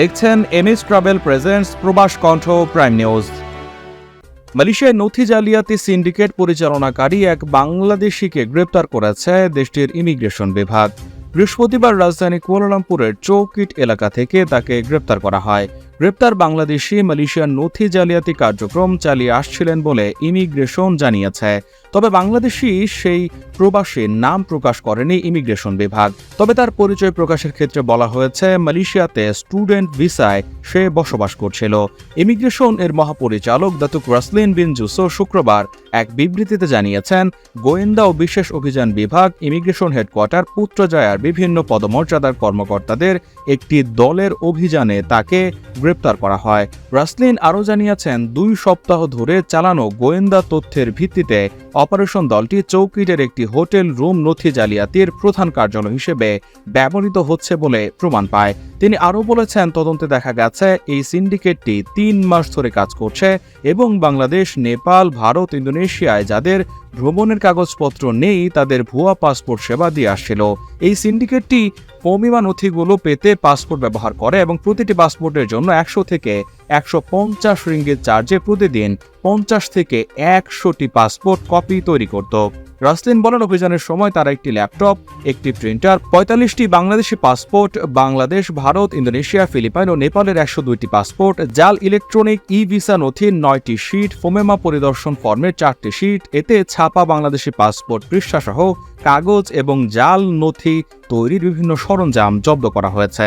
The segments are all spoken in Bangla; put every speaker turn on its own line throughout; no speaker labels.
দেখছেন এমএস ট্রাভেল প্রেজেন্টস প্রবাস কণ্ঠ প্রাইম নিউজ। মালয়েশিয়ায় নথি জালিয়াতি সিন্ডিকেট পরিচালনাকারী এক বাংলাদেশিকে গ্রেপ্তার করেছে দেশটির ইমিগ্রেশন বিভাগ। বৃহস্পতিবার রাজধানী কুয়ালালামপুরের চৌকিট এলাকা থেকে তাকে গ্রেপ্তার করা হয়। গ্রেপ্তার বাংলাদেশি মালয়েশিয়ার নথি জালিয়াতি কার্যক্রম চালিয়ে আসছিলেন বলে ইমিগ্রেশন জানিয়েছে। তবে বাংলাদেশি সেই প্রবাসীর নাম প্রকাশ করেনি ইমিগ্রেশন বিভাগ। তবে তার পরিচয় প্রকাশের ক্ষেত্রে বলা হয়েছে, মালয়েশিয়াতে স্টুডেন্ট ভিসায় সে বসবাস করছিল। ইমিগ্রেশন এর মহাপরিচালক দাতুক রাসলিন বিন জুসো শুক্রবার এক বিবৃতিতে জানিয়েছেন, গোয়েন্দা ও বিশেষ অভিযান বিভাগ ইমিগ্রেশন হেডকোয়ার্টার পুত্রজয়ার বিভিন্ন পদমর্যাদার কর্মকর্তাদের একটি দলের অভিযানে তাকে গ্রেপ্তার করা হয়। রাসলিন আরও জানিয়েছেন, দুই সপ্তাহ ধরে চালানো গোয়েন্দা তথ্যের ভিত্তিতে অপারেশন দলটি চৌকিটের একটি হোটেল রুম নথি জালিয়াতির প্রধান কার্যালয় হিসেবে ব্যবহৃত হচ্ছে বলে প্রমাণ পায়। তিনি আরও বলেছেন, তদন্তে দেখা গেছে, এই সিন্ডিকেটটি তিন মাস ধরে কাজ করছে এবং বাংলাদেশ, নেপাল, ভারত, ইন্দোনেশিয়ায় যাদের ভ্রমণের কাগজপত্র নেই, তাদের ভুয়া পাসপোর্ট সেবা দিয়ে আসছিল। এই সিন্ডিকেটটি পমিমা নথিগুলো পেতে পাসপোর্ট ব্যবহার করে এবং প্রতিটি পাসপোর্টের জন্য একশো থেকে একশো পঞ্চাশ রিঙ্গিত চার্জে প্রতিদিন পঞ্চাশ থেকে একশোটি পাসপোর্ট কপি তৈরি করত। রাসলিন বলেন, অভিযানের সময় তারা একটি ল্যাপটপ, একটি printer, পঁয়তাল্লিশটি Bangladeshi passport, Bangladesh, Bharat, Indonesia, Philippine ও নেপালের একশো দুইটি পাসপোর্ট, জাল ইলেকট্রনিক ই ভিসা নথির নয়টি শিট, ফোমেমা পরিদর্শন ফর্মের চারটি শিট, এতে ছাপা বাংলাদেশি পাসপোর্ট, পৃষ্ঠাসহ কাগজ এবং জাল নথি তৈরির বিভিন্ন সরঞ্জাম জব্দ করা হয়েছে।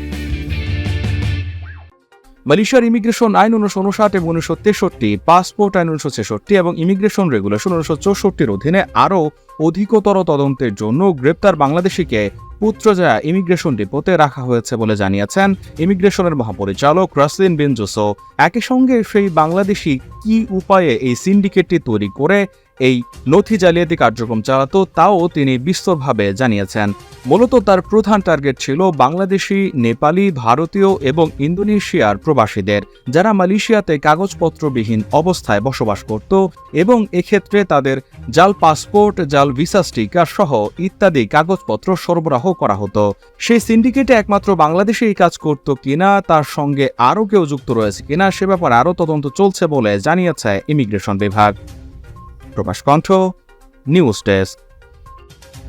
মালয়েশিয়ার ইমিগ্রেশন আইন উনিশশো উনষাট এবং উনিশশো তেষট্টি, পাসপোর্ট আইন উনিশশো ছেষট্টি এবং ইমিগ্রেশন রেগুলেশন উনিশশো চৌষট্টির অধীনে আরও অধিকতর তদন্তের জন্য গ্রেপ্তার বাংলাদেশিকে পুত্রজয়া ইমিগ্রেশন ডিপোতে রাখা হয়েছে বলে জানিয়েছেন ইমিগ্রেশনের মহাপরিচালক রাসলিন বিন জোসো একই সঙ্গে সেই বাংলাদেশি কি উপায়ে এই সিন্ডিকেটটি তৈরি করে এই নথি জালিয়াতি কার্যক্রম চালাতো তাও তিনি বিস্তরভাবে জানিয়েছেন। মূলত তার প্রধান টার্গেট ছিল বাংলাদেশি, নেপালি, ভারতীয় এবং ইন্দোনেশিয়ার প্রবাসীদের, যারা মালয়েশিয়াতে কাগজপত্রবিহীন অবস্থায় বসবাস করত এবং এক্ষেত্রে তাদের জাল পাসপোর্ট, জাল ভিসা স্টিকার সহ ইত্যাদি কাগজপত্র সরবরাহ করা হতো। সেই সিন্ডিকেটে একমাত্র বাংলাদেশে এই কাজ করত কিনা, তার সঙ্গে আরও কেউ যুক্ত রয়েছে কিনা, সে ব্যাপারে আরও তদন্ত চলছে বলে জানিয়েছে ইমিগ্রেশন বিভাগ। প্রকাশ কণ্ঠ নিউজ ডেস্ক।